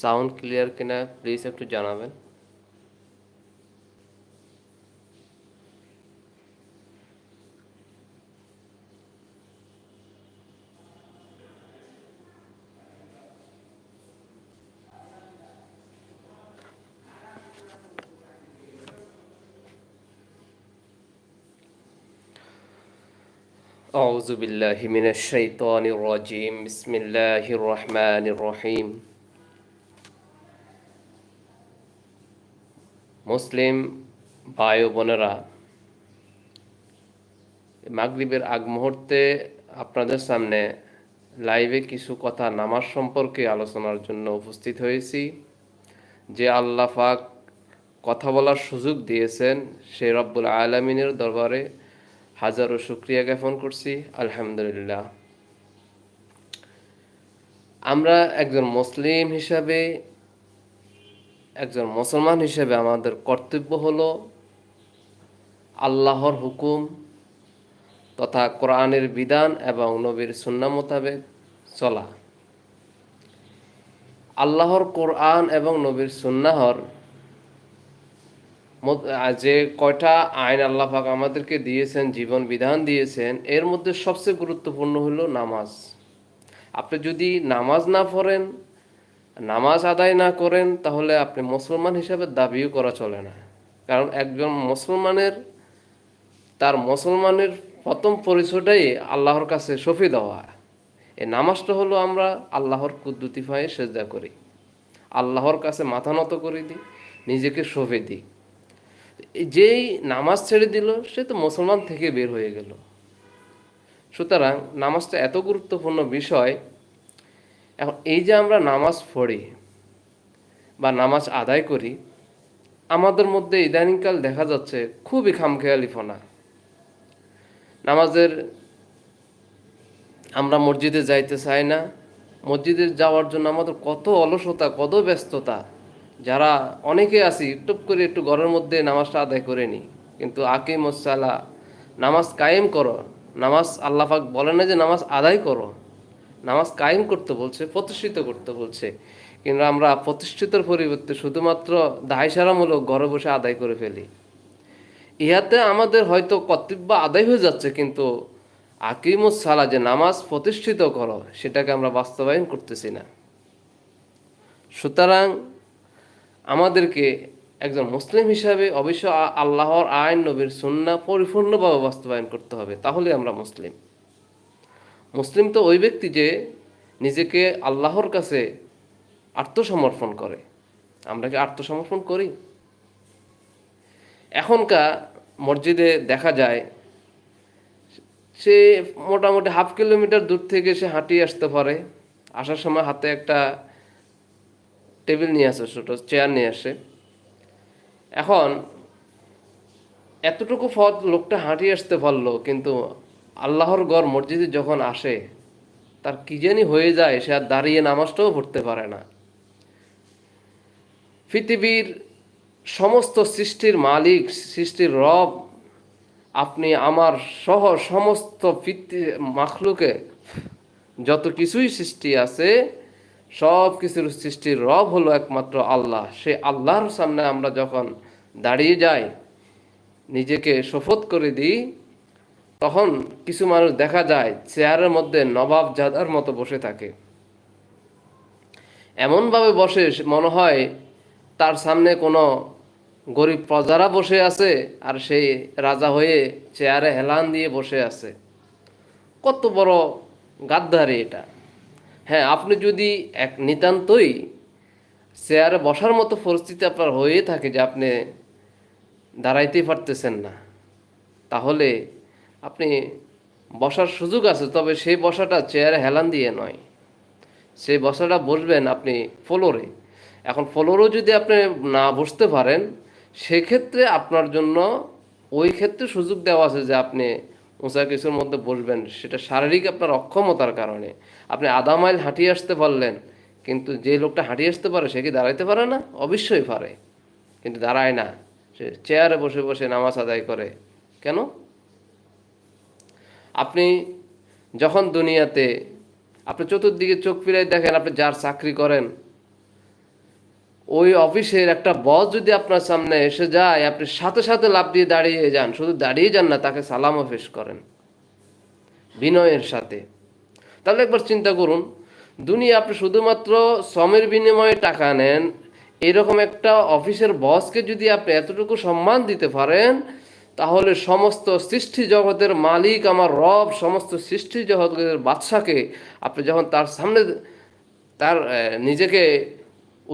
Sound clear কিনা please একটু জানাবেন أعوذ بالله من الشيطان الرجيم بسم الله الرحمن الرحيم মুসলিম ভাই ও বোনেরা, মাগরিবের আগ মুহূর্তে আপনাদের সামনে লাইভে কিছু কথা নামাজ সম্পর্কে আলোচনার জন্য উপস্থিত হয়েছি। যে আল্লাহ পাক কথা বলার সুযোগ দিয়েছেন, সে রব্বুল আলমিনের দরবারে হাজারো শুক্রিয়া জ্ঞাপন করছি। আলহামদুলিল্লাহ। আমরা একজন মুসলিম হিসাবে একজন মুসলমান হিসেবে আমাদের কর্তব্য হলো আল্লাহর হুকুম তথা কোরআনের বিধান এবং নবীর সুন্না মোতাবেক চলা। আল্লাহর কোরআন এবং নবীর সুন্নাহর যে কয়টা আইন আল্লাহ পাক আমাদেরকে দিয়েছেন, জীবন বিধান দিয়েছেন, এর মধ্যে সবচেয়ে গুরুত্বপূর্ণ হলো নামাজ। আপনি যদি নামাজ না পড়েন নামাজ আদায় না করেন, তাহলে আপনি মুসলমান হিসাবে দাবিও করা চলে না। কারণ একজন মুসলমানের, তার মুসলমানের প্রথম পরিচয়টাই আল্লাহর কাছে সফি দেওয়া। এই নামাজটা হলো আমরা আল্লাহর কুদ্দুতি ফায়ে সেজদা করি। আল্লাহর কাছে মাথা নত করে দিই, নিজেকে সফে দিই। যেই নামাজ ছেড়ে দিল, সে তো মুসলমান থেকে বের হয়ে গেল। সুতরাং নামাজটা এত গুরুত্বপূর্ণ বিষয় এখন এই যে আমরা নামাজ পড়ি বা নামাজ আদায় করি, আমাদের মধ্যে ইদানিংকাল দেখা যাচ্ছে খুবই খামখেয়ালিফনা নামাজের আমরা মসজিদে যাইতে চাই না, মসজিদে যাওয়ার জন্য আমাদের কত অলসতা, কত ব্যস্ততা। যারা অনেকে আছি, টুপ করে একটু ঘরের মধ্যে নামাজটা আদায় করে নিই কিন্তু আকিম সালা নামাজ কায়েম করো। নামাজ আল্লাহাক বলে না যে নামাজ আদায় করো। নামাজ কায়েম করতে বলছে, প্রতিষ্ঠিত করতে বলছে। কিন্তু আমরা প্রতিষ্ঠিতর পরিবর্তে শুধুমাত্র দায়সারামূলক ঘরে বসে আদায় করে ফেলি। ইহাতে আমাদের হয়তো কর্তব্য আদায় হয়ে যাচ্ছে, কিন্তু আকিমুস সালা যে নামাজ প্রতিষ্ঠিত করো, সেটাকে আমরা বাস্তবায়ন করতেছি না। সুতরাং আমাদেরকে একজন মুসলিম হিসাবে অবশ্য আল্লাহর আইন নবীর সুন্না পরিপূর্ণভাবে বাস্তবায়ন করতে হবে তাহলে আমরা মুসলিম। মুসলিম তো ওই ব্যক্তি যে নিজেকে আল্লাহর কাছে আত্মসমর্পণ করে। আমরা কি আত্মসমর্পণ করি? এখনকার মসজিদে দেখা যায়, সে মোটামুটি হাফ কিলোমিটার দূর থেকে সে হাঁটিয়ে আসতে পারে। আসার সময় হাতে একটা টেবিল নিয়ে আসে, ছোটো চেয়ার নিয়ে আসে। এখন এতটুকু পথ লোকটা হাঁটিয়ে আসতে পারল, কিন্তু আল্লাহর গড় মসজিদে যখন আসে, তার কি জানি হয়ে যায়, সে আর দাঁড়িয়ে নামাজটাও পড়তে পারে না। পৃথিবীর সমস্ত সৃষ্টির মালিক, সৃষ্টির রব, আপনি আমার সহ সমস্ত মাখলুকে যত কিছুই সৃষ্টি আছে, সব কিছুর সৃষ্টির রব হলো একমাত্র আল্লাহ। সে আল্লাহর সামনে আমরা যখন দাঁড়িয়ে যাই, নিজেকে শপথ করে দিই তখন কিছু মানুষ দেখা যায় চেয়ারের মধ্যে নবাব জাদার মতো বসে থাকে। এমনভাবে বসে মনে হয় তার সামনে কোনো গরিব প্রজারা বসে আছে আর সেই রাজা হয়ে চেয়ারে হেলান দিয়ে বসে আছে। কত বড় গাদ্দারি এটা। হ্যাঁ আপনি যদি এক নিতান্তই চেয়ারে বসার মতো পরিস্থিতি আপনার হয়ে থাকে যে আপনি দাঁড়াইতেই পারতেছেন না, তাহলে আপনি বসার সুযোগ আছে, তবে সেই বসাটা চেয়ারে হেলান দিয়ে নয়। সেই বসাটা বসবেন আপনি ফ্লোরে। এখন ফ্লোরও যদি আপনি না বসতে পারেন, সেক্ষেত্রে আপনার জন্য ওই ক্ষেত্রে সুযোগ দেওয়া আছে যে আপনি উঁচা কিছুর মধ্যে বসবেন। সেটা শারীরিক আপনার অক্ষমতার কারণে। আপনি আধা মাইল হাঁটিয়ে আসতে পারলেন, কিন্তু যে লোকটা হাঁটিয়ে আসতে পারে, সে কি দাঁড়াইতে পারে না? অবশ্যই পারে, কিন্তু দাঁড়ায় না। সে চেয়ারে বসে বসে নামাজ আদায় করে। কেন? আপনি যখন দুনিয়াতে, আপনি চতুর্দিকে চোখ ফিরাই দেখেন, আপনি যার চাকরি করেন, ওই অফিসের একটা বস যদি আপনার সামনে এসে যায়, আপনি সাথে সাথে লাভ দিয়ে দাঁড়িয়ে যান, শুধু দাঁড়িয়ে যান না, তাকে সালামও পেশ করেন, বিনয়ের সাথে। তাহলে একবার চিন্তা করুন, দুনিয়া আপনি শুধুমাত্র শ্রমের বিনিময়ে টাকা নেন, এরকম একটা অফিসের বসকে যদি আপনি এতটুকু সম্মান দিতে পারেন তাহলে সমস্ত সৃষ্টি জগতের মালিক আমার রব, সমস্ত সৃষ্টি জগতের বাদশাকে আপনি যখন তার সামনে তার নিজেকে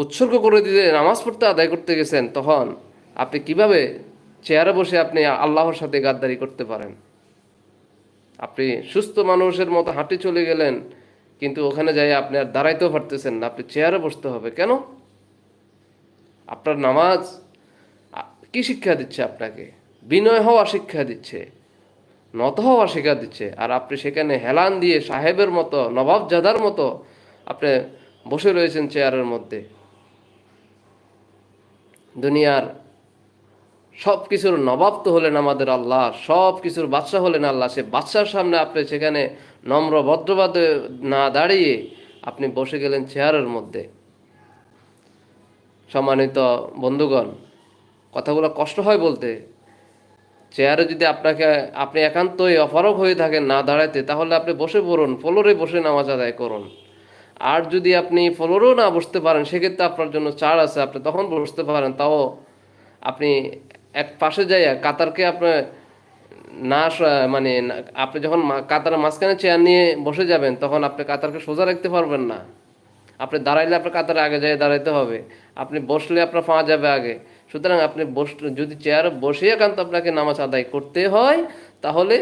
উৎসর্গ করে দিতে নামাজ পড়তে আদায় করতে গেছেন, তখন আপনি কীভাবে চেয়ারে বসে আপনি আল্লাহর সাথে গাদ্দারি করতে পারেন? আপনি সুস্থ মানুষের মতো হাঁটি চলে গেলেন, কিন্তু ওখানে যাই আপনি আর দাঁড়াইতেও পারতেছেন না, আপনি চেয়ারে বসতে হবে কেন? আপনার নামাজ কি শিক্ষা দিচ্ছে আপনাকে? বিনয় হওয়া শিক্ষা দিচ্ছে, নত হওয়া শিক্ষা দিচ্ছে, আর আপনি সেখানে হেলান দিয়ে সাহেবের মতো নবাবজাদার মতো আপনি বসে রয়েছেন চেয়ারের মধ্যে। দুনিয়ার সব কিছুর নবাব তো হলেন আমাদের আল্লাহ সব কিছুর বাদশাহ হলেন আল্লাহ। সে বাদশার সামনে আপনি সেখানে নম্র ভদ্রবাদে না দাঁড়িয়ে আপনি বসে গেলেন চেয়ারের মধ্যে। সম্মানিত বন্ধুগণ, কথাগুলো কষ্ট হয় বলতে চেয়ারে যদি আপনাকে, আপনি একান্তই অপারক হয়ে থাকেন না দাঁড়াইতে, তাহলে আপনি বসে পড়ুন, ফ্লোরে বসে নামাজ আদায় করুন। আর যদি আপনি ফ্লোরেও না বসতে পারেন, সেক্ষেত্রে আপনার জন্য ছাড় আছে, আপনি তখন বসতে পারেন, তাও আপনি এক পাশে যাইয়া কাতারকে আপনার না মানে আপনি যখন কাতারের মাঝখানে চেয়ার নিয়ে বসে যাবেন, তখন আপনি কাতারকে সোজা রাখতে পারবেন না। আপনি দাঁড়াইলে আপনার কাতারে আগে যাই দাঁড়াইতে হবে। আপনি বসলে আপনার পাওয়া যাবে আগে। সুতরাং আপনি বস যদি চেয়ারে বসে একান্ত আপনাকে নামাজ আদায় করতে হয়, তাহলে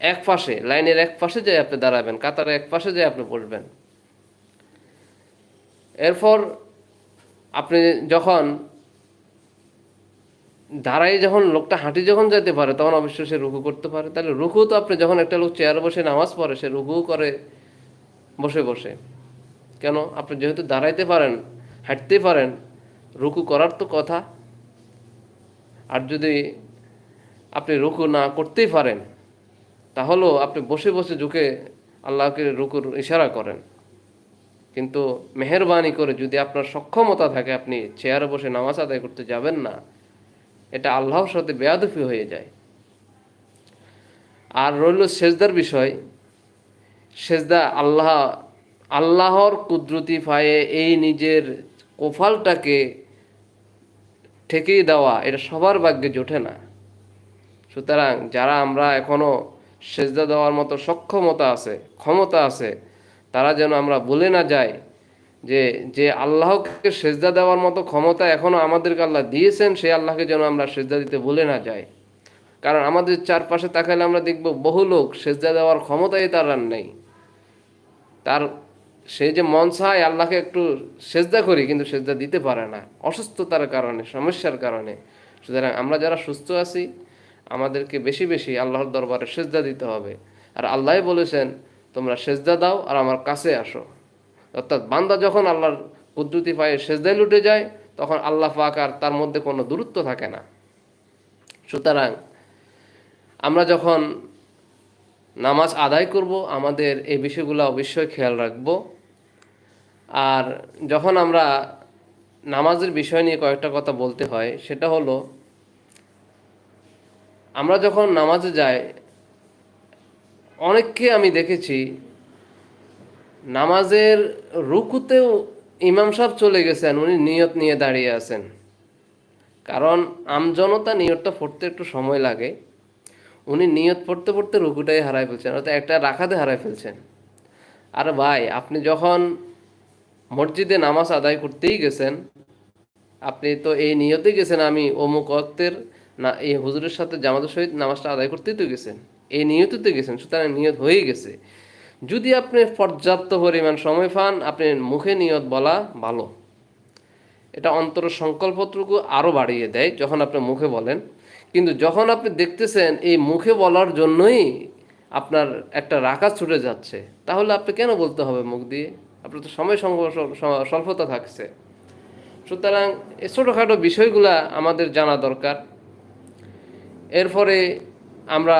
এক পাশে, লাইনের এক পাশে যাই আপনি দাঁড়াবেন, কাতারের এক পাশে যাই আপনি বসবেন। এরপর আপনি যখন দাঁড়াই যখন, লোকটা হাঁটি যখন যেতে পারে, তখন অবশ্যই সে রুকু করতে পারে। তাহলে রুকু তো আপনি যখন একটা লোক চেয়ারে বসে নামাজ পড়ে, সে রুকু করে বসে বসে। কেন? আপনি যেহেতু দাঁড়াইতে পারেন, হাঁটতে পারেন, রুকু করার তো কথা। আর যদি আপনি রুকু না করতেই পারেন, তাহলেও আপনি বসে বসে ঝুঁকে আল্লাহকে রুকুর ইশারা করেন। কিন্তু মেহরবানি করে যদি আপনার সক্ষমতা থাকে, আপনি চেয়ারে বসে নামাজ আদায় করতে যাবেন না, এটা আল্লাহর সাথে বেয়াদফি হয়ে যায়। আর রইল সেজদার বিষয়, সেজদা আল্লাহ, আল্লাহর কুদরতি পায়ে এই নিজের কোফালটাকে ঠেকিয়ে দেওয়া, এটা সবার ভাগ্যে জোটে না। সুতরাং যারা আমরা এখনও সেজদা দেওয়ার মতো সক্ষমতা আছে, ক্ষমতা আছে, তারা যেন আমরা বলে না যাই যে যে আল্লাহকে সেজদা দেওয়ার মতো ক্ষমতা এখনও আমাদেরকে আল্লাহ দিয়েছেন, সেই আল্লাহকে যেন আমরা সেজদা দিতে বলে না যাই। কারণ আমাদের চারপাশে তাকালে আমরা দেখব বহু লোক সেজদা দেওয়ার ক্ষমতাই তার আর নেই। তার সে যে মন চায় আল্লাহকে একটু সেজদা করি, কিন্তু সেজদা দিতে পারে না, অসুস্থতার কারণে, সমস্যার কারণে। সুতরাং আমরা যারা সুস্থ আছি, আমাদেরকে বেশি বেশি আল্লাহর দরবারে সেজদা দিতে হবে। আর আল্লাহ বলেছেন, তোমরা সেজদা দাও আর আমার কাছে আসো। অর্থাৎ বান্দা যখন আল্লাহর কুদ্রুতি পায়ে সেজদায় লুটে যায়, তখন আল্লাহ পাক আর তার মধ্যে কোনো দূরত্ব থাকে না। সুতরাং আমরা যখন নামাজ আদায় করব, আমাদের এই বিষয়গুলো অবশ্যই খেয়াল রাখব। আর যখন আমরা নামাজের বিষয় নিয়ে কয়েকটা কথা বলতে হয়, সেটা হলো, আমরা যখন নামাজে যাই, অনেককে আমি দেখেছি নামাজের রুকুতেও ইমাম সাহেব চলে গেছেন, উনি নিয়ত নিয়ে দাঁড়িয়ে আছেন। কারণ আমজনতা নিয়তটা পড়তে একটু সময় লাগে। উনি নিয়ত পড়তে পড়তে রুকুটাই হারাই ফেলছেন, অর্থাৎ একটা রাখাতে হারাই ফেলছেন। আর ভাই, আপনি যখন মসজিদে নামাজ আদায় করতেই গেছেন। আপনি তো এই নিয়তেই গেছেন, আমি অমুক অক্তের না, এই হুজুরের সাথে জামাতের সহিত নামাজটা আদায় করতেই তো গেছেন। এই নিয়ততে গেছেন, সুতরাং নিয়ত হয়ে গেছে। যদি আপনি পর্যাপ্ত পরিমাণ সময় পান, আপনি মুখে নিয়ত বলা ভালো। এটা অন্তর সংকল্পটুকু আরও বাড়িয়ে দেয়, যখন আপনি মুখে বলেন। কিন্তু যখন আপনি দেখতেছেন এই মুখে বলার জন্যই আপনার একটা রাখা ছুটে যাচ্ছে, তাহলে আপনি কেন বলতে হবে মুখ দিয়ে? আপনার তো সময় স্বল্পতা থাকছে। সুতরাং এই ছোটোখাটো বিষয়গুলা আমাদের জানা দরকার। এরপরে আমরা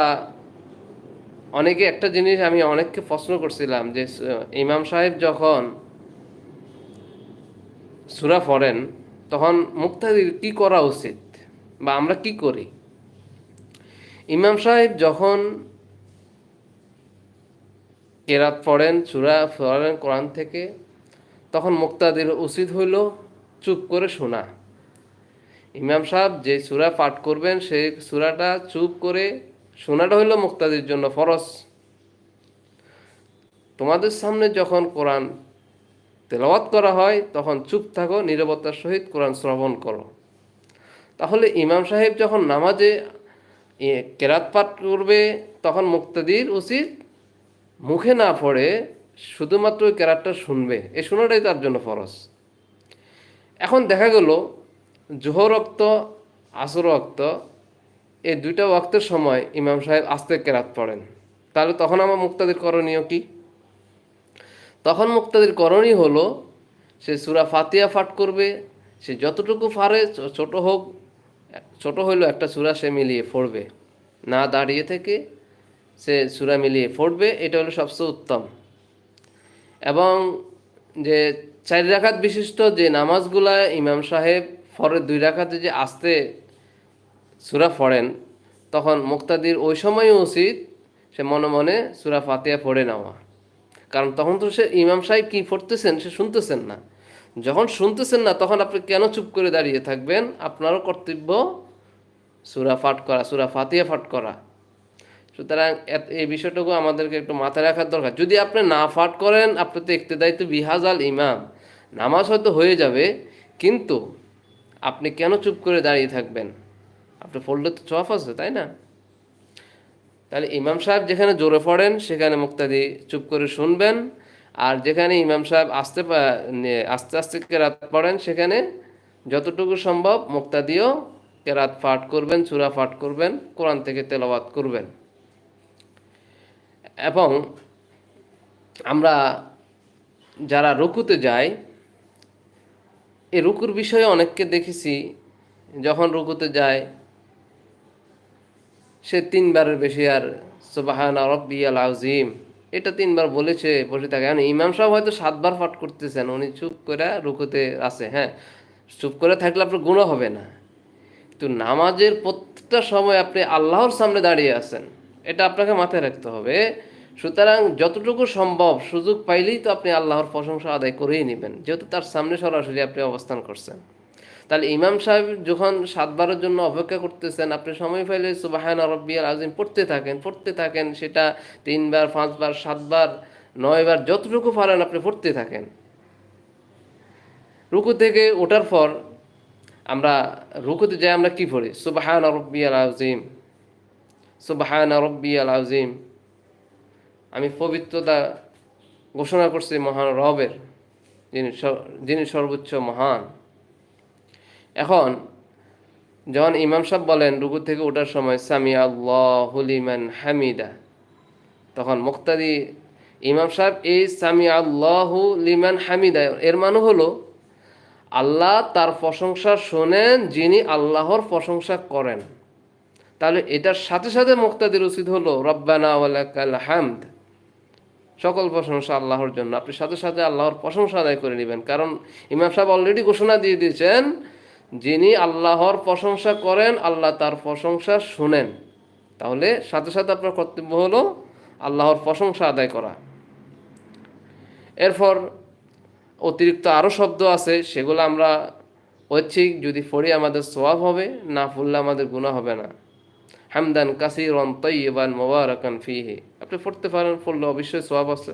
অনেকে একটা জিনিস আমি অনেককে প্রশ্ন করছিলাম যে ইমাম সাহেব যখন সুরা পড়েন, তখন মুক্তাদির কি করা উচিত বা আমরা কি করি? ইমাম সাহেব যখন কেরাত পড়েন চূড়া পড়েন কোরআন থেকে। তখন মুক্তাদির উচিত হইল, চুপ করে শোনা। ইমাম সাহেব যে সুরা পাঠ করবেন, সেই সুরাটা চুপ করে শোনাটা হইল মুক্তাদির জন্য ফরজ। তোমাদের সামনে যখন কোরআন তেলাওয়াত করা হয়, তখন চুপ থাকো, নিরবতার সহিত কোরআন শ্রবণ করো। তাহলে ইমাম সাহেব যখন নামাজে কেরাত পাঠ করবে, তখন মুক্তাদির উচিত মুখে না পড়ে শুধুমাত্র ওই কেরাতটা শুনবে। এই শোনাটাই তার জন্য ফরজ। এখন দেখা গেল, জোহর রক্ত আসর রক্ত এই দুইটা ওয়াক্তের সময় ইমাম সাহেব আস্তে কেরাত পড়েন। তাহলে তখন আমার মুক্তাদির করণীয় কি? তখন মুক্তাদির করণীয় হলো, সে সুরা ফাতিয়া ফাট করবে, সে যতটুকু ফারে ছোট হোক, ছোট হইলেও একটা সুরা সে মিলিয়ে পড়বে। না দাঁড়িয়ে থেকে সে সুরা মিলিয়ে পড়বে, এটা হলো সবচেয়ে উত্তম। এবং যে চার রাখাত বিশিষ্ট যে নামাজগুলা ইমাম সাহেব ফরের দুই রাখাতে যে আস্তে সুরা পড়েন, তখন মুক্তাদির ওই সময়ও উচিত সে মনে মনে সুরা ফাতিয়া পড়ে নেওয়া। কারণ তখন তো সে ইমাম সাহেব কি পড়তেছেন সে শুনতেছেন না। যখন শুনতেছেন না, তখন আপনি কেন চুপ করে দাঁড়িয়ে থাকবেন? আপনারও কর্তব্য সুরা ফাট করা, সুরা ফাতিয়া ফাট করা। সুতরাং এই বিষয়টুকু আমাদেরকে একটু মাথায় রাখার দরকার। যদি আপনি না ফাট করেন, আপনি তো একতে দায়িত্ব বিহাজ আল ইমাম। নামাজ হয়তো হয়ে যাবে, কিন্তু আপনি কেন চুপ করে দাঁড়িয়ে থাকবেন? আপনি পড়লে তো চফ আছে, তাই না? তাহলে ইমাম সাহেব যেখানে জোরে পড়েন, সেখানে মুক্তাদি চুপ করে শুনবেন। আর যেখানে ইমাম সাহেব আস্তে আস্তে আস্তে কেরাত পড়েন, সেখানে যতটুকু সম্ভব মুক্তাদিও কেরাত পাঠ করবেন চূড়া পাঠ করবেন, কোরআন থেকে তেলাওয়াত করবেন। এবং আমরা যারা রুকুতে যাই, এই রুকুর বিষয়ে অনেককে দেখেছি, যখন রুকুতে যায়, সে তিনবারের বেশি আর সুবাহান রব্বিয়াল আজিম এটা তিনবার বলেছে বসে থাকে। এখন ইমাম সাহেব হয়তো সাতবার পাঠ করতেছেন, উনি চুপ করে রুকুতে আছে হ্যাঁ। চুপ করে থাকলে আপনার গুণ হবে না। কিন্তু নামাজের প্রত্যেকটা সময় আপনি আল্লাহর সামনে দাঁড়িয়ে আছেন। এটা আপনাকে মাথায় রাখতে হবে। সুতরাং যতটুকু সম্ভব সুযোগ পাইলেই তো আপনি আল্লাহর প্রশংসা আদায় করেই নেবেন, যেহেতু তার সামনে সরাসরি আপনি অবস্থান করছেন। তাহলে ইমাম সাহেব যখন সাতবারের জন্য অপেক্ষা করতেছেন, আপনি সময় পাইলে সুবাহান রব্বিয়াল আজিম পড়তে থাকেন পড়তে থাকেন, সেটা তিনবার, পাঁচবার, সাতবার, নয়বার, যতটুকু পারেন আপনি পড়তে থাকেন। রুকু থেকে ওঠার পর আমরা, রুকুতে যাই আমরা কি পড়ি? সুবাহান রব্বিয়াল আজিম সুবাহান রব্বিয়াল আজিম আমি পবিত্রতা ঘোষণা করছি মহান রবের, যিনি যিনি সর্বোচ্চ মহান। এখন যখন ইমাম সাহেব বলেন, রুকু থেকে ওঠার সময় সামি আল্লাহ হুলিমান হামিদা তখন মুক্তাদি, ইমাম সাহেব এই সামি আল্লাহ লিমান হামিদা, এর মানে হলো আল্লাহ তার প্রশংসা শোনেন যিনি আল্লাহর প্রশংসা করেন। তাহলে এটার সাথে সাথে মুক্তাদির উচিত হলো, রব্বানা ওয়ালাকাল হামদ। সকল প্রশংসা আল্লাহর জন্য। আপনি সাথে সাথে আল্লাহর প্রশংসা আদায় করে নেবেন। কারণ ইমাম সাহেব অলরেডি ঘোষণা দিয়ে দিয়েছেন, যিনি আল্লাহর প্রশংসা করেন, আল্লাহ তার প্রশংসা শুনেন। তাহলে সাথে সাথে আপনার কর্তব্য হলো আল্লাহর প্রশংসা আদায় করা। এরপর অতিরিক্ত আরও শব্দ আছে, সেগুলো আমরা ঐচ্ছিক যদি পড়ি আমাদের সোয়াব হবে, না পড়লে আমাদের গুণা হবে না। হামদান কাসির তৈবান মোবারকান ফিহে। আপনি পড়তে পারেন, পড়লে অবশ্যই সোয়াব আছে।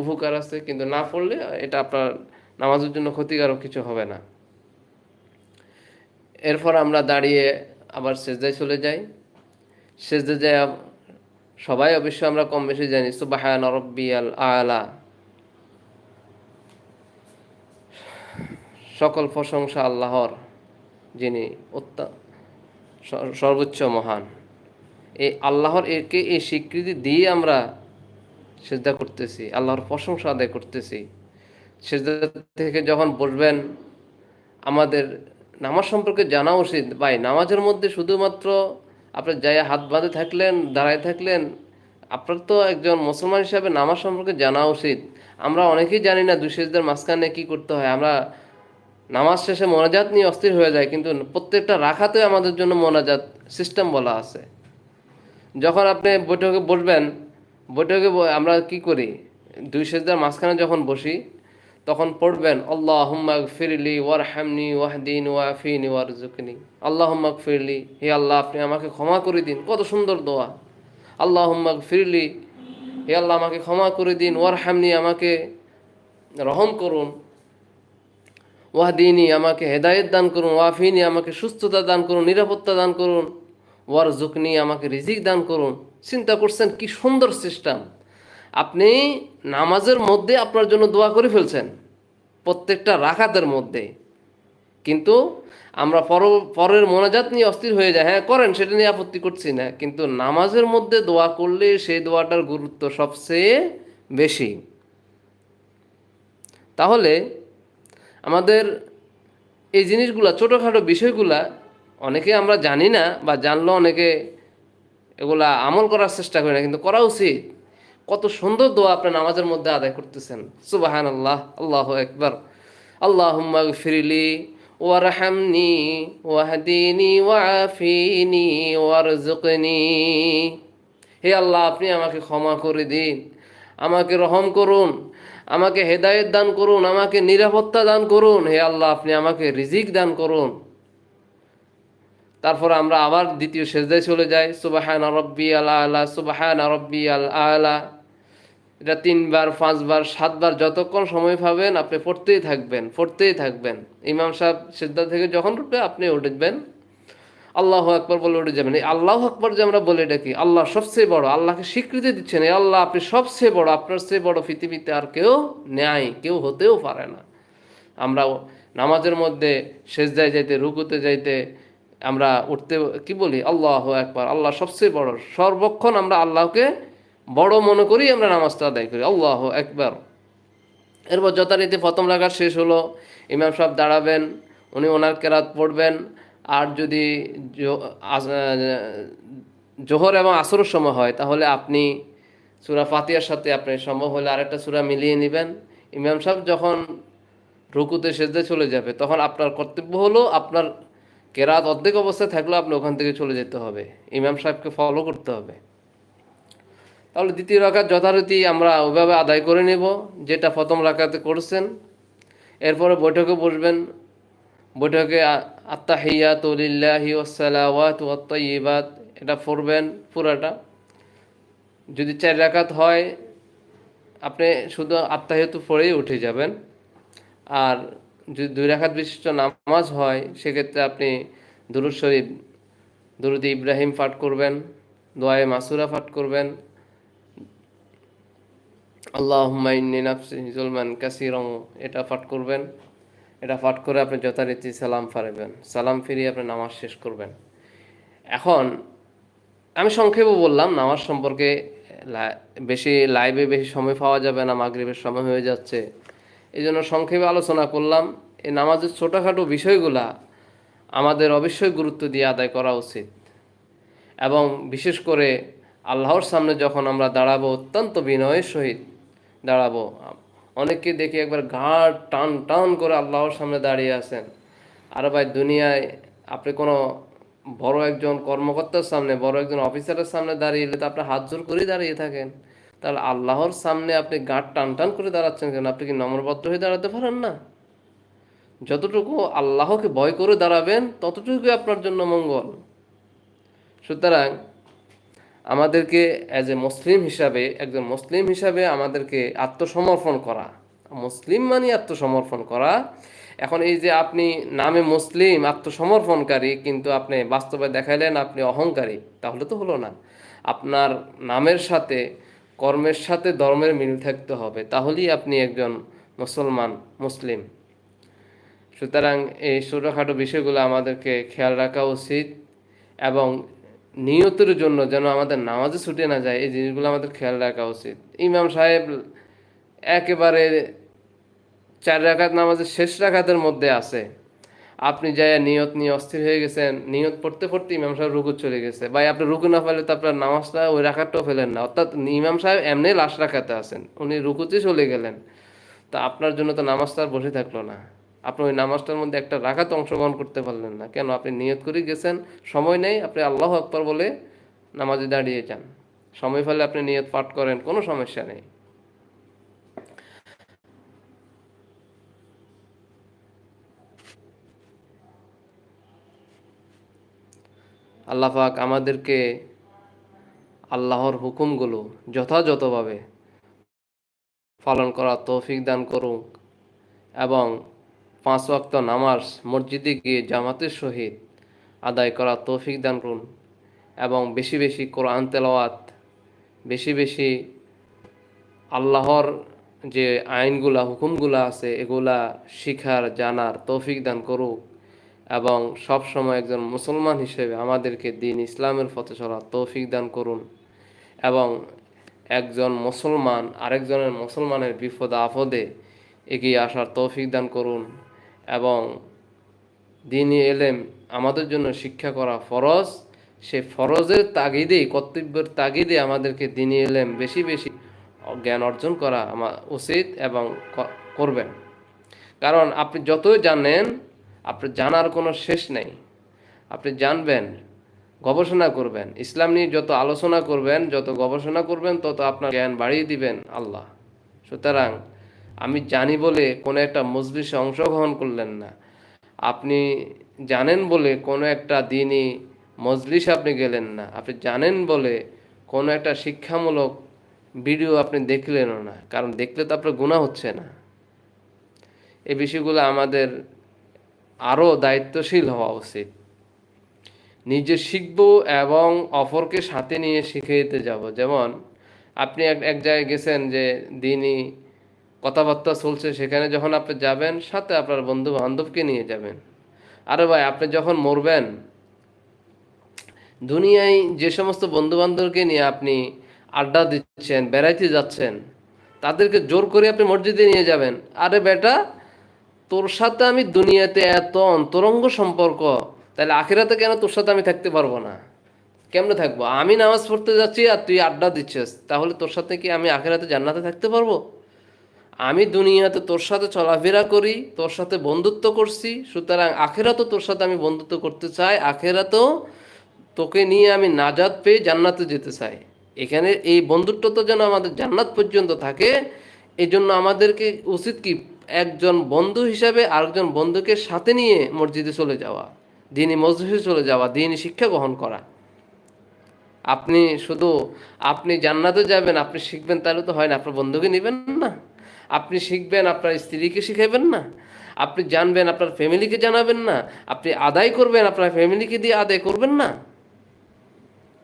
উপকার আছে, কিন্তু না পড়লে এটা আপনার নামাজের জন্য ক্ষতিকারক কিছু হবে না। এরপর আমরা দাঁড়িয়ে আবার সেজদায় চলে যাই। সেজদে যায় সবাই অবশ্যই আমরা কম বেশি জানি, সুবাহান রব্বি আল আলা। সকল প্রশংসা আল্লাহর, যিনি অত্যা সর্বোচ্চ মহান। এই আল্লাহর একে এই স্বীকৃতি দিয়ে আমরা সেজদা করতেছি, আল্লাহর প্রশংসা আদায় করতেছি। সেজদা থেকে যখন বসবেন, আমাদের নামাজ সম্পর্কে জানা উচিত। ভাই, নামাজের মধ্যে শুধুমাত্র আপনি যাই হাত বাঁধে থাকলেন, দাঁড়ায় থাকলেন, আপনার তো একজন মুসলমান হিসাবে নামাজ সম্পর্কে জানা উচিত। আমরা অনেকেই জানি না দুই সেজদার মাঝখানে কী করতে হয়। আমরা নামাজ শেষে মোনাজাত নিয়ে অস্থির হয়ে যায়, কিন্তু প্রত্যেকটা রাখাতে আমাদের জন্য মোনাজাত সিস্টেম বলা আছে। যখন আপনি বৈঠকে বসবেন, বৈঠকে আমরা কি করি? দুই সেজদার মাঝখানে যখন বসি, তখন পড়বেন আল্লাহ হুম্মাক ফিরলি ওয়ার হামনি ওয়াহদিন ওয়াফিনি ওয়ার জুকনি আল্লাহ হুম্মাক ফিরলি হে আল্লাহ, আপনি আমাকে ক্ষমা করে দিন। কত সুন্দর দোয়া। আল্লাহ হুম্মাক ফিরলি হে আল্লাহ, আমাকে ক্ষমা করে দিন। ওয়ার হামনি আমাকে রহম করুন। ওয়াহদিনী আমাকে হেদায়েত দান করুন, ওয়াফিনী আমাকে সুস্থতা দান করুন, নিরাপত্তা দান করুন ওয়ার জুকনি আমাকে রিজিক দান করুন। চিন্তা করছেন কি সুন্দর সিস্টেম। আপনি নামাজের মধ্যে আপনার জন্য দোয়া করে ফেলছেন, প্রত্যেকটা রাখাতের মধ্যে। কিন্তু আমরা পর, পরের মোনাজাত নিয়ে অস্থির হয়ে যায় হ্যাঁ করেন, সেটা নিয়ে আপত্তি করছি না। কিন্তু নামাজের মধ্যে দোয়া করলে সেই দোয়াটার গুরুত্ব সবচেয়ে বেশি। তাহলে আমাদের এই জিনিসগুলা, ছোটোখাটো বিষয়গুলা অনেকে আমরা জানি না বা জানলেও অনেকে এগুলা আমল করার চেষ্টা করি না, কিন্তু করা উচিত। কত সুন্দর দোয়া আপনি নামাজের মধ্যে আদায় করতেছেন। সুবাহান আল্লাহ আল্লাহ একবার আল্লাহ ফিরিলি ওয়ারহামনি ওয়াহদিনি ওয়াফিনি ওয়ারজুকনি হে আল্লাহ, আপনি আমাকে ক্ষমা করে দিন, আমাকে রহম করুন। আমাকে হেদায়েত দান করুন, আমাকে নিরাপত্তা দান করুন। হে আল্লাহ, আপনি আমাকে রিজিক দান করুন। তারপর আমরা আবার দ্বিতীয় সেজদায় চলে যাই। সুবাহান রব্বি আল আলা সুবাহান রব্বি আল। আলা এটা তিনবার, পাঁচবার, সাতবার, যতক্ষণ সময় পাবেন আপনি পড়তেই থাকবেন পড়তেই থাকবেন। ইমাম সাহেব সেজদা থেকে যখন উঠবে আপনি উঠবেন। আল্লাহ আকবর বলে উঠে যাবেন। এই আল্লাহ আকবর যে আমরা বলে ডাকি আল্লাহ সবচেয়ে বড়, আল্লাহকে স্বীকৃতি দিচ্ছেন। এই আল্লাহ আপনি সবচেয়ে বড়, আপনার চেয়ে বড় পৃথিবীতে আর কেউ নেয় কেউ হতেও পারে না। আমরা নামাজের মধ্যে সেজদায় যাইতে, রুকুতে যাইতে আমরা উঠতে, কি বলি? আল্লাহ একবার আল্লাহ সবচেয়ে বড়। সর্বক্ষণ আমরা আল্লাহকে বড় মনে করি আমরা নামাজটা আদায় করি। আল্লাহ একবার এরপর যথারীতি প্রথম রাখার শেষ হলো। ইমাম সাহেব দাঁড়াবেন, উনি ওনার কেরাত পড়বেন। আর যদি জোহর এবং আসরের সময় হয়, তাহলে আপনি সুরা ফাতিয়ার সাথে আপনি সম্ভব হলে আরেকটা সুরা মিলিয়ে নেবেন। ইমাম সাহেব যখন রুকুতে সেজদে চলে যাবে, তখন আপনার কর্তব্য হলো আপনার কেরাত অর্ধেক অবস্থায় থাকলেও আপনি ওখান থেকে চলে যেতে হবে। ইমাম সাহেবকে ফলো করতে হবে। তাহলে দ্বিতীয় রাকাত যথারীতি আমরা ওইভাবে আদায় করে নেব, যেটা প্রথম রাকাতে করছেন। এরপরে বৈঠকে বসবেন। বৈঠকে আত্মাহিয়াত লিল্লাহি ওসালাওয়াত ওয়াত্তাইবাত এটা পড়বেন পুরাটা। যদি চার রাকাত হয়, আপনি শুধু আত্মাহিয়াত পড়েই উঠে যাবেন। আর যদি দুই রাখাত বিশিষ্ট নামাজ হয়, সেক্ষেত্রে আপনি দুরুদ শরীফ, দুরুদ ইব্রাহিম পাঠ করবেন, দোয়ায়ে মাসুরা পাঠ করবেন। আল্লাহ ইন্নি নাফসি জুলমান কাসিরম এটা পাঠ করবেন। এটা পাঠ করে আপনি যথারীতি সালাম ফারাবেন সালাম ফিরিয়ে আপনি নামাজ শেষ করবেন। এখন, আমি সংক্ষেপে বললাম, নামাজ সম্পর্কে বেশি লাইভে বেশি সময় পাওয়া যাবে না, মাগরিবের সময় হয়ে যাচ্ছে। এই জন্য সংক্ষেপে আলোচনা করলাম, এই নামাজের ছোটোখাটো বিষয়গুলা আমাদের অবশ্যই গুরুত্ব দিয়ে আদায় করা উচিত। এবং বিশেষ করে আল্লাহর সামনে যখন আমরা দাঁড়াবো, অত্যন্ত বিনয়ের সহিত দাঁড়াবো অনেককে দেখি একবার ঘাট টান টান করে আল্লাহর সামনে দাঁড়িয়ে আছেন। আর ভাই, দুনিয়ায় আপনি কোনো বড় একজন কর্মকর্তার সামনে, বড় একজন অফিসারের সামনে দাঁড়িয়ে তো আপনি হাত জোর করেই দাঁড়িয়ে থাকেন। তাহলে আল্লাহর সামনে আপনি গাঁট টান টান করে দাঁড়াচ্ছেন কেন? আপনি কি নম্রভদ্র হয়ে দাঁড়াতে পারেন না? যতটুকু আল্লাহকে ভয় করে দাঁড়াবেন, ততটুকুই আপনার জন্য মঙ্গল। সুতরাং আমাদেরকে অ্যাজ এ মুসলিম হিসাবে, একজন মুসলিম হিসাবে আমাদেরকে আত্মসমর্পণ করা। মুসলিম মানে আত্মসমর্পণ করা। এখন এই যে আপনি নামে মুসলিম আত্মসমর্পণকারী, কিন্তু আপনি বাস্তবে দেখাইলেন আপনি অহংকারী, তাহলে তো হলো না। আপনার নামের সাথে, কর্মের সাথে ধর্মের মিল থাকতে হবে, তাহলেই আপনি একজন মুসলমান মুসলিম সুতরাং এই ছোটোখাটো বিষয়গুলো আমাদেরকে খেয়াল রাখা উচিত এবং নিয়তের জন্য যেন আমাদের নামাজে ছুটে না যায়, এই জিনিসগুলো আমাদের খেয়াল রাখা উচিত। ইমাম সাহেব একেবারে চার রাকাত নামাজের শেষ রাখাতের মধ্যে আছে। আপনি যাই নিয়ত নিয়ে অস্থির হয়ে গেছেন, নিয়ত পড়তে পড়তে ইমাম সাহেব রুকু চলে গেছে। ভাই, আপনি রুকু না ফেলে তো আপনার নামাজটা ওই রাখাতটাও ফেলেন না। অর্থাৎ ইমাম সাহেব এমনি লাশ রাখাতে আছেন, উনি রুকুতে চলে গেলেন। তা আপনার জন্য তো নামাজটা বসে থাকল না। আপনি ওই নামাজটার মধ্যে একটা রাখাতে অংশগ্রহণ করতে পারলেন না। কেন? আপনি নিয়ত করে গেছেন, সময় নেই, আপনি আল্লাহ আকবর বলে নামাজে দাঁড়িয়ে যান। সময় ফেলে আপনি নিয়ত পাঠ করেন, কোনো সমস্যা নেই। আল্লাহ পাক আমাদেরকে আল্লাহর হুকুমগুলো যথাযথভাবে পালন করার তৌফিক দান করুক এবং পাঁচ ওয়াক্ত নামাজ মসজিদে গিয়ে জামাতের সহিত আদায় করার তৌফিক দান করুন এবং বেশি বেশি কোরআন তেলাওয়াত, বেশি বেশি আল্লাহর যে আইনগুলা, হুকুমগুলা আছে, এগুলা শিখার, জানার তৌফিক দান করুক এবং সব সময় একজন মুসলমান হিসেবে আমাদেরকে দিন ইসলামের পথে চলার তৌফিক দান করুন এবং একজন মুসলমান, আরেকজনের মুসলমানের বিপদ আপদে এগিয়ে আসার তৌফিক দান করুন। এবং দিনই এলেম আমাদের জন্য শিক্ষা করা ফরজ, সে ফরজের তাগিদেই, কর্তব্যের তাগিদে আমাদেরকে দিনই এলেম বেশি বেশি জ্ঞান অর্জন করা আমার উচিত এবং করবেন। কারণ আপনি যতই জানেন আপনার জানার কোনো শেষ নেই। আপনি জানবেন, গবেষণা করবেন। ইসলাম নিয়ে যত আলোচনা করবেন, যত গবেষণা করবেন, তত আপনার জ্ঞান বাড়িয়ে দিবেন আল্লাহ। সুতরাং আমি জানি বলে কোনো একটা মজলিসে অংশগ্রহণ করলেন না। আপনি জানেন বলে কোনো একটা দিনই মজলিস আপনি গেলেন না। আপনি জানেন বলে কোনো একটা শিক্ষামূলক ভিডিও আপনি দেখলেনও না। কারণ দেখলে তো আপনার গুণা হচ্ছে না। এই বিষয়গুলো আমাদের আরও দায়িত্বশীল হওয়া উচিত। নিজে শিখব এবং অপরকে সাথে নিয়ে শিখে দিতে যাব। যেমন, আপনি এক এক জায়গায় গেছেন যে দিনই কথাবার্তা চলছে, সেখানে যখন আপনি যাবেন, সাথে আপনার বন্ধু বান্ধবকে নিয়ে যাবেন। আরে ভাই, আপনি যখন মরবেন, দুনিয়ায় যে সমস্ত বন্ধু বান্ধবকে নিয়ে আপনি আড্ডা দিচ্ছেন, বেড়াইতে যাচ্ছেন, তাদেরকে জোর করে আপনি মসজিদে নিয়ে যাবেন। আরে বেটা, তোর সাথে আমি দুনিয়াতে এত অন্তরঙ্গ সম্পর্ক, তাহলে আখেরাতে কেন তোর সাথে আমি থাকতে পারব না? কেমনে থাকব? আমি নামাজ পড়তে যাচ্ছি আর তুই আড্ডা দিচ্ছিস, তাহলে তোর সাথে কি আমি আখেরাতে জান্নাতে থাকতে পারব? আমি দুনিয়াতে তোর সাথে চলাফেরা করি, তোর সাথে বন্ধুত্ব করছি, সুতরাং আখেরাতও তোর সাথে আমি বন্ধুত্ব করতে চাই, আখেরাতেও তোকে নিয়ে আমি নাজাদ পেয়ে জান্নাতে যেতে চাই। এখানে এই বন্ধুত্ব তো যেন আমাদের জান্নাত পর্যন্ত থাকে এই জন্য আমাদেরকে উচিত কি একজন বন্ধু হিসাবে আরেকজন বন্ধুকে সাথে নিয়ে মসজিদে চলে যাওয়া দিনই মসজিদে চলে যাওয়া দিনই শিক্ষা গ্রহণ করা। আপনি শুধু, আপনি জান্নাতে যাবেন, আপনি শিখবেন, তাহলে তো হয় না, আপনার বন্ধুকে নেবেন না। আপনি শিখবেন, আপনার স্ত্রীকে শিখাবেন না। আপনি জানবেন, আপনার ফ্যামিলিকে জানাবেন না। আপনি আদায় করবেন, আপনার ফ্যামিলিকে দিয়ে আদায় করবেন না।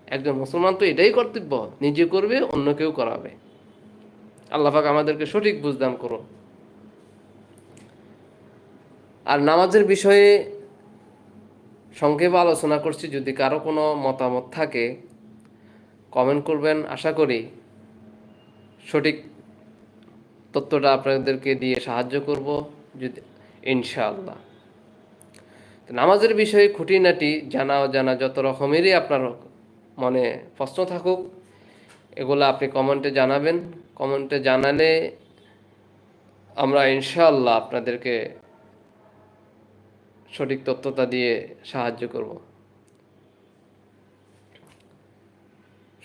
একজন মুসলমান তো এটাই কর্তব্য, নিজে করবে, অন্য কেউ করাবে। আল্লাহ পাক আমাদেরকে সঠিক বুঝদান করো আর নামাজের বিষয়ে সংক্ষেপে আলোচনা করছি, যদি কারও কোনো মতামত থাকে কমেন্ট করবেন। আশা করি সঠিক তথ্যটা আপনাদেরকে দিয়ে সাহায্য করব যদি ইনশাআল্লাহ। তো নামাজের বিষয়ে খুঁটিনাটি জানা অজানা যত রকমেরই আপনার মনে প্রশ্ন থাকুক, এগুলো আপনি কমেন্টে জানাবেন। কমেন্টে জানালে আমরা ইনশাআল্লাহ আপনাদেরকে সঠিক তথ্যতা দিয়ে সাহায্য করব।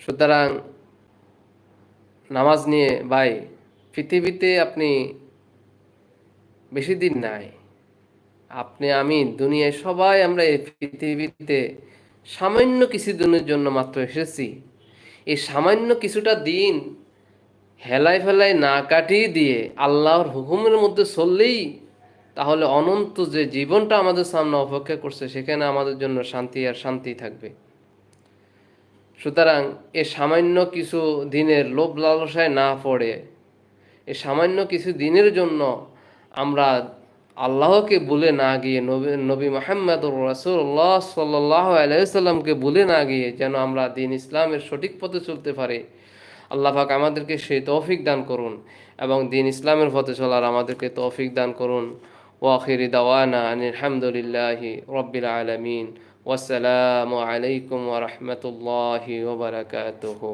সুতরাং নামাজ নিয়ে ভাই পৃথিবীতে আপনি বেশি দিন নাই। আপনি, আমি, দুনিয়ায় সবাই আমরা এই পৃথিবীতে সামান্য কিছু দিনের জন্য মাত্র এসেছি। এই সামান্য কিছুটা দিন হেলায় ফেলায় না কাটিয়ে দিয়ে আল্লাহর হুকুমের মধ্যে চললেই তাহলে অনন্ত যে জীবনটা আমাদের সামনে অপেক্ষা করছে, সেখানে আমাদের জন্য শান্তি আর শান্তি থাকবে। সুতরাং এ সামান্য কিছু দিনের লোভ লালসায় না পড়ে এ সামান্য কিছু দিনের জন্য আমরা আল্লাহকে বলে না গিয়ে নবী নবী মাহমদ রসুল্লাহ সাল্লাহ আলাইসাল্লামকে বলে না গিয়ে যেন আমরা দিন ইসলামের সঠিক পথে চলতে পারি। আল্লাহ পাক আমাদেরকে সেই তৌফিক দান করুন এবং দিন ইসলামের পথে চলার আমাদেরকে তৌফিক দান করুন। ওয়াখির দাওয়ানা আলহামদুলিল্লাহি রব্বিল আলমিন। ওয়াসালামু আলাইকুম ওরহমতুল্লাহি ওবরাকাতুহু